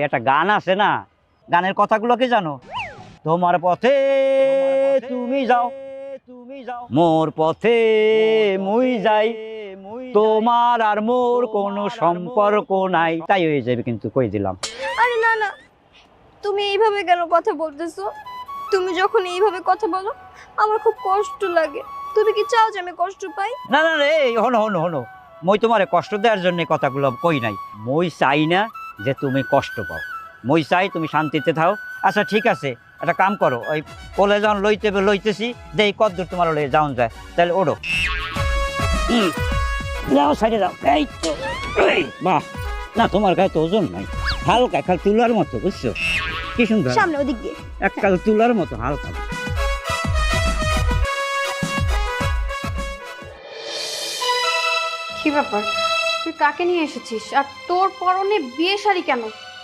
ওই একটা গান আছে না? গানের কথাগুলো কি জানো? তোমার পথে তুমি যাও। তুমি যাও মোর পথে মুই যাই। তোমার আর মোর কোনো সম্পর্ক নাই। তাই হয়ে যাবে কিন্তু কই দিলাম। আরে না না। তুমি এইভাবে কেন কথা বলতেছো? তুমি যখন এইভাবে কথা বলো আমার খুব কষ্ট লাগে। তুমি কি চাও যে আমি কষ্ট পাই? না না রে হনো হনো হনো। মই তোমারে কষ্ট দেওয়ার জন্য কথাগুলো কই নাই। মই চাই না যে তুমি কষ্ট পাও। মই চাই তুমি শান্তিতে থাও। আচ্ছা ঠিক আছে একটা কাম করো ওই কোলে যখন লইতে লইতেছি যে এই কদ্দূর তোমার লয়ে যাওন যায়। তাহলে ওড়ো। যাও সাইডে যাও। এই তো বাহ। না তোমার গায়ে তো ওজন নাই। হালকা খাল তুলার মতো বুঝছ? কি সুন্দর। সামনে ওদিক দিয়ে। এককাল তুলার মতো হালকা। কি ব্যাপার? তুই কাকে নিয়ে এসেছিস? আর তোর পরনে বিয়ে শাড়ি কেন?